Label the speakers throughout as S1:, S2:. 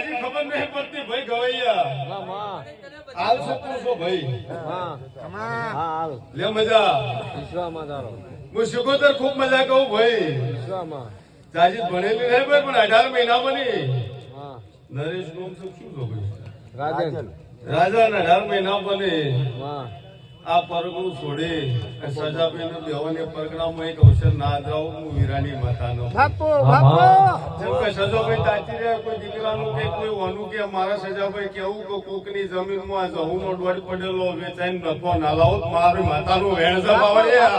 S1: જાજી ખબર નહીં પડતી ભાઈ ગવૈયા. હાલ છો તું છો ભાઈ લે મજા. હું શિકોતર ખૂબ મજા કહું ભાઈ. જાજી ભણેલી નહીં ભાઈ પણ અઢાર મહિના બની.
S2: હા.
S1: નરેશ ગોમ શું શું છો ભાઈ?
S2: રાજન.
S1: રાજા ને અઢાર મહિના બની. આ પરગણું છોડી. સજાબીને બેવાને પરગણામાં એક અવસર ના જાઉં હું વીરાની માતાનો.
S3: બાપુ
S2: હા,
S1: જેમ કે સજાભાઈ તાચી રહ્યા કોઈ દીકરાનું કે કોઈ વાનું કે મારા સજાભાઈ કેવું કે કોકની જમીનમાં જહુનો ડોડ પડેલો વેચાઈ નફો ના લાવો મારી માતાનું વેણ મંદિર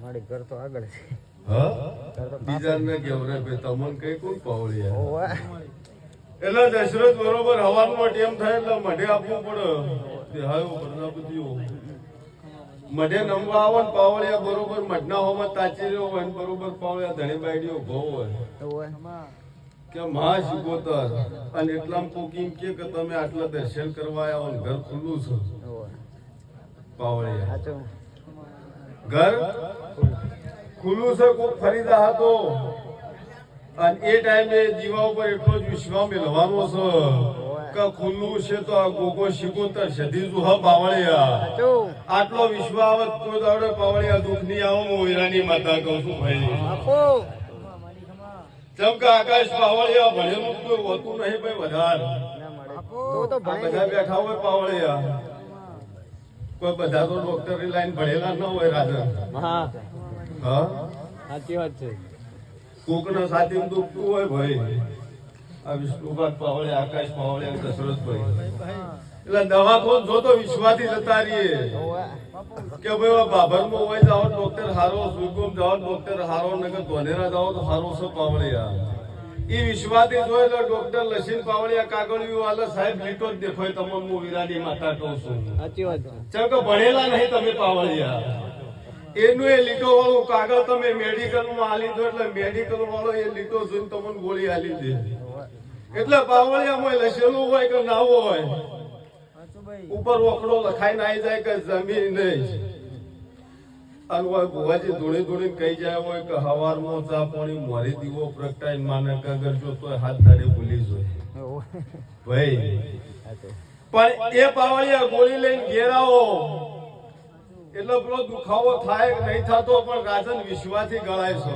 S2: મારી ઘર તો આગળ છે.
S1: બીજાને કેવું રે ભાઈ તમને કઈ પાવળી એટલે દશરથ બરોબર હવાનો ટેમ થાય એટલે મઢે આપવું પડે. પ્રજાપતિઓ મઢે નમવા આવો ને પાવળિયા બરોબર મઢના હોમાં તાચી રહ્યો હોય ને બરોબર પાવળિયા ધણી બાયડીઓ ભો હોય. કે મહા શિકોતર. અને એટલામાં કે કે તમે આટલા દર્શન કરવા આવ્યા ઘર ખુલ્લું છે. પાવળિયા. ઘર ખુલ્લું છે કોઈ ફરીદા હતો. અને એ ટાઈમે દીવા ઉપર એટલો જ વિશ્વાસ મેળવાનો છે કે ખુલ્લું છે તો આ ગોગો શિકોતર સધી જુહ પાવળિયા આટલો વિશ્વાસ આવત કોઈ દાડે પાવળિયા દુઃખની આવો હું માતા કહું છું ભાઈ. જેમ કે આકાશ પાવળિયા ભણેલું કોઈ હોતું નહીં ભાઈ વધારે. બધા બેઠા હોય પાવળિયા કોઈ બધા તો ડોક્ટરની લાઈન ભણેલા ન હોય રાજા.
S2: હા.
S1: હા?
S2: સાચી વાત છે.
S1: કોકના સાથે દુખતું હોય ભાઈ. આ વિષ્ણુભાઈ પાવળે આકાશ પાવળે દશરથભાઈ. એટલે દવાખાન જો તો વિશ્વાથી જતા રહીએ. કે ભાઈ આ બાબરમાં હોય જાઓ ડોક્ટર હારો સુગમ જાઓ ડોક્ટર હારો નગર ધોનેરા જાઓ તો હારો છે પાવળિયા એ વિશ્વાથી જોઈ એટલે ડોક્ટર લસીન પાવળિયા કાગળિયું વાળા સાહેબ લીટો જ દેખાય તમને હું વીરાની માતા કહું છું.
S2: સાચી વાત છે.
S1: કે ભણેલા નહીં તમે પાવળિયા. એનું એ લીટો વાળો કાગળ તમે મેડિકલમાં આલી દો એટલે મેડિકલ વાળો એ લીટો જોઈને તમને ગોળી આલી દે. એટલે પાવળિયામાં લસેલું હોય કે ના હોય ઉપર ઓકડો લખાઈને આવી જાય કે જમીન નહીં. અને હોય ભુવાજી ધૂણી ધૂણી કહી જાય હોય કે હવારમાં ચા પાણી, મોરી દીવો પ્રગટાઈ માને કે જો તોય હાથ ધારે ભૂલી જોઈએ ભાઈ, પણ એ પાવળિયા ગોળી લઈને ઘેર આવો. એટલે પેલો દુખાવો થાય નહીં થતો, પણ રાજન વિશ્વાસથી ગળાય છે.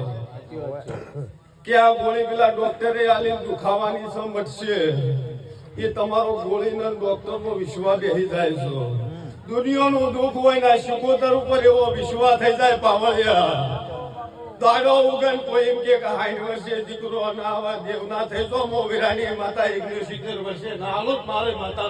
S1: કે આ ગોળી પેલા ડોક્ટરે આલી દુખાવાની છે. એ તમારો ગોળીનો ડોક્ટરનો વિશ્વાસ બેસી જાય છે. દુનિયાનું દુઃખ હોય ને શિકોતર ઉપર એવો વિશ્વાસ થઈ જાય પાવળિયા. દાડો ઉગન કોઈ એમ કે હાઈટ વર્ષે દીકરો ના આવા દેવ ના થઈ તો મો વિરાણી માતા એક સિત્તેર વર્ષે ના મારે માતા